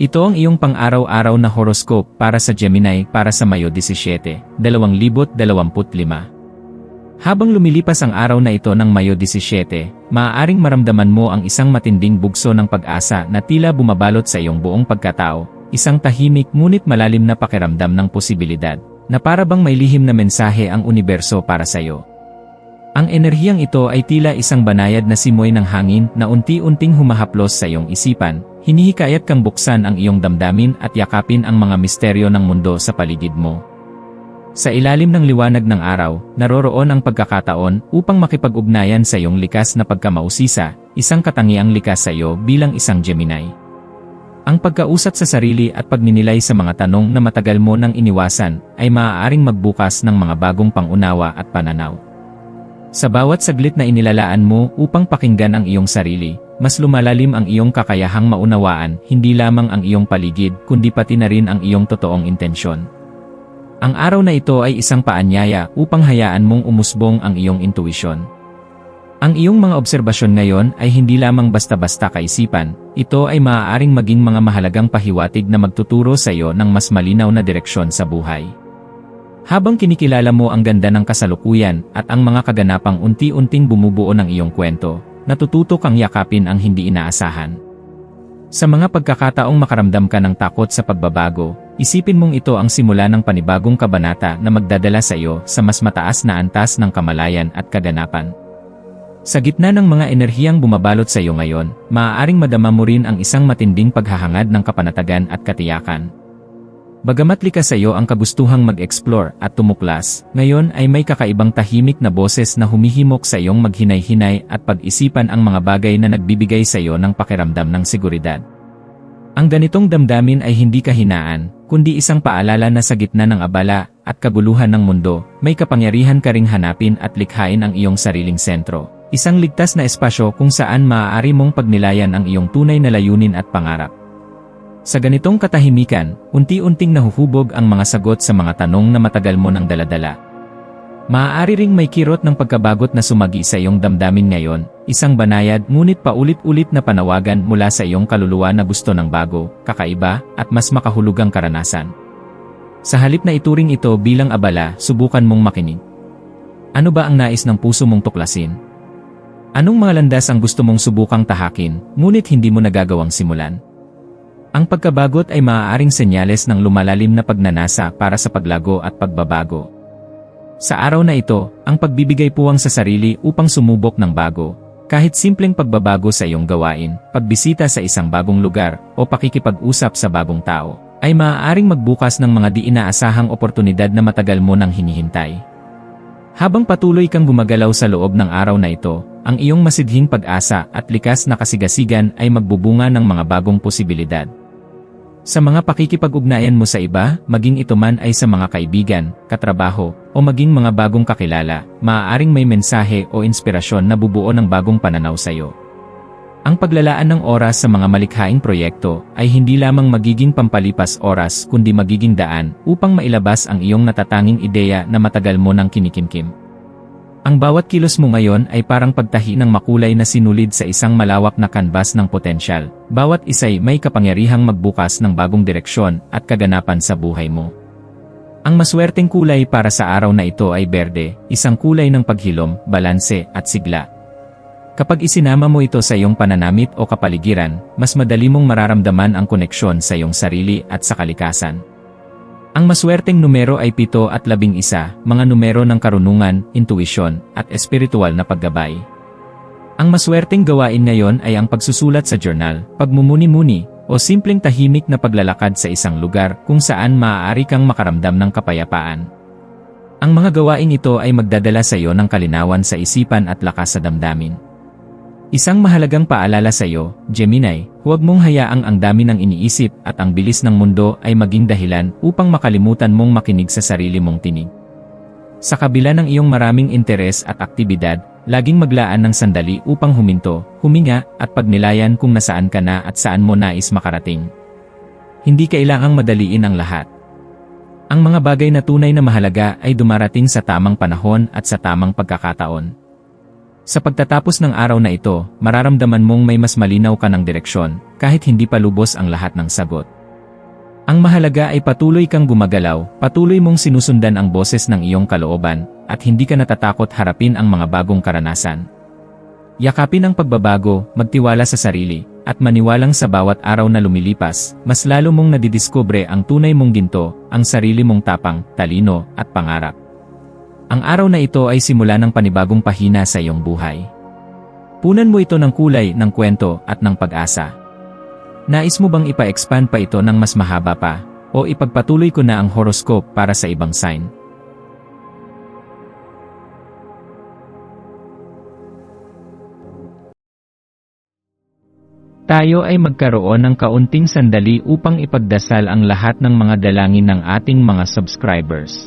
Ito ang iyong pang-araw-araw na horoscope para sa Gemini para sa Mayo 17, 2025. Habang lumilipas ang araw na ito ng Mayo 17, maaaring maramdaman mo ang isang matinding bugso ng pag-asa na tila bumabalot sa iyong buong pagkatao, isang tahimik ngunit malalim na pakiramdam ng posibilidad, na para bang may lihim na mensahe ang universo para sa iyo. Ang enerhiyang ito ay tila isang banayad na simoy ng hangin na unti-unting humahaplos sa iyong isipan, hinihikayat kang buksan ang iyong damdamin at yakapin ang mga misteryo ng mundo sa paligid mo. Sa ilalim ng liwanag ng araw, naroroon ang pagkakataon upang makipag-ugnayan sa iyong likas na pagkamausisa, isang katangiang likas sa iyo bilang isang Gemini. Ang pagkausat sa sarili at pagninilay sa mga tanong na matagal mo nang iniwasan ay maaaring magbukas ng mga bagong pangunawa at pananaw. Sa bawat saglit na inilalaan mo upang pakinggan ang iyong sarili, mas lumalalim ang iyong kakayahang maunawaan hindi lamang ang iyong paligid kundi pati na rin ang iyong totoong intensyon. Ang araw na ito ay isang paanyaya upang hayaan mong umusbong ang iyong intuisyon. Ang iyong mga obserbasyon ngayon ay hindi lamang basta-basta kaisipan, ito ay maaaring maging mga mahalagang pahiwatig na magtuturo sa iyo ng mas malinaw na direksyon sa buhay. Habang kinikilala mo ang ganda ng kasalukuyan at ang mga kaganapang unti-unting bumubuo ng iyong kwento, natututo kang yakapin ang hindi inaasahan. Sa mga pagkakataong makaramdam ka ng takot sa pagbabago, isipin mong ito ang simula ng panibagong kabanata na magdadala sa iyo sa mas mataas na antas ng kamalayan at kaganapan. Sa gitna ng mga enerhiyang bumabalot sa iyo ngayon, maaaring madama mo rin ang isang matinding paghahangad ng kapanatagan at katiyakan. Bagamat likas sa iyo ang kagustuhang mag-explore at tumuklas, ngayon ay may kakaibang tahimik na boses na humihimok sa iyong maghinay-hinay at pag-isipan ang mga bagay na nagbibigay sa iyo ng pakiramdam ng seguridad. Ang ganitong damdamin ay hindi kahinaan, kundi isang paalala na sa gitna ng abala at kaguluhan ng mundo, may kapangyarihan ka ring hanapin at likhain ang iyong sariling sentro. Isang ligtas na espasyo kung saan maaari mong pagnilayan ang iyong tunay na layunin at pangarap. Sa ganitong katahimikan, unti-unting nahuhubog ang mga sagot sa mga tanong na matagal mo nang daladala. Maaari ring may kirot ng pagkabagot na sumagi sa iyong damdamin ngayon, isang banayad ngunit paulit-ulit na panawagan mula sa iyong kaluluwa na gusto ng bago, kakaiba, at mas makahulugang karanasan. Sa halip na ituring ito bilang abala, subukan mong makinig. Ano ba ang nais ng puso mong tuklasin? Anong mga landas ang gusto mong subukang tahakin, ngunit hindi mo nagagawang simulan? Ang pagkabagot ay maaaring senyales ng lumalalim na pagnanasa para sa paglago at pagbabago. Sa araw na ito, ang pagbibigay puwang sa sarili upang sumubok ng bago, kahit simpleng pagbabago sa iyong gawain, pagbisita sa isang bagong lugar, o pakikipag-usap sa bagong tao, ay maaaring magbukas ng mga di inaasahang oportunidad na matagal mo nang hinihintay. Habang patuloy kang gumagalaw sa loob ng araw na ito, ang iyong masidhing pag-asa at likas na kasigasigan ay magbubunga ng mga bagong posibilidad. Sa mga pakikipag-ugnayan mo sa iba, maging ito man ay sa mga kaibigan, katrabaho, o maging mga bagong kakilala, maaaring may mensahe o inspirasyon na bubuo ng bagong pananaw sa iyo. Ang paglalaan ng oras sa mga malikhaing proyekto ay hindi lamang magiging pampalipas oras kundi magiging daan upang mailabas ang iyong natatanging ideya na matagal mo nang kinikimkim. Ang bawat kilos mo ngayon ay parang pagtahi ng makulay na sinulid sa isang malawak na kanbas ng potensyal. Bawat isa'y may kapangyarihang magbukas ng bagong direksyon at kaganapan sa buhay mo. Ang maswerteng kulay para sa araw na ito ay berde, isang kulay ng paghilom, balanse at sigla. Kapag isinama mo ito sa iyong pananamit o kapaligiran, mas madali mong mararamdaman ang koneksyon sa iyong sarili at sa kalikasan. Ang maswerteng numero ay 7 at 11, mga numero ng karunungan, intuisyon, at espiritual na paggabay. Ang maswerteng gawain ngayon ay ang pagsusulat sa journal, pagmumuni-muni, o simpleng tahimik na paglalakad sa isang lugar kung saan maaari kang makaramdam ng kapayapaan. Ang mga gawain ito ay magdadala sa iyo ng kalinawan sa isipan at lakas sa damdamin. Isang mahalagang paalala sa iyo, Gemini, huwag mong hayaang ang dami ng iniisip at ang bilis ng mundo ay maging dahilan upang makalimutan mong makinig sa sarili mong tinig. Sa kabila ng iyong maraming interes at aktibidad, laging maglaan ng sandali upang huminto, huminga, at pagnilayan kung nasaan ka na at saan mo nais makarating. Hindi kailangang madaliin ang lahat. Ang mga bagay na tunay na mahalaga ay dumarating sa tamang panahon at sa tamang pagkakataon. Sa pagtatapos ng araw na ito, mararamdaman mong may mas malinaw ka ng direksyon, kahit hindi pa lubos ang lahat ng sagot. Ang mahalaga ay patuloy kang gumagalaw, patuloy mong sinusundan ang boses ng iyong kalooban, at hindi ka natatakot harapin ang mga bagong karanasan. Yakapin ang pagbabago, magtiwala sa sarili, at maniwalang sa bawat araw na lumilipas, mas lalo mong nadidiskubre ang tunay mong ginto, ang sarili mong tapang, talino, at pangarap. Ang araw na ito ay simula ng panibagong pahina sa iyong buhay. Punan mo ito ng kulay, ng kwento, at ng pag-asa. Nais mo bang ipa-expand pa ito ng mas mahaba pa, o ipagpatuloy ko na ang horoscope para sa ibang sign? Tayo ay magkaroon ng kaunting sandali upang ipagdasal ang lahat ng mga dalangin ng ating mga subscribers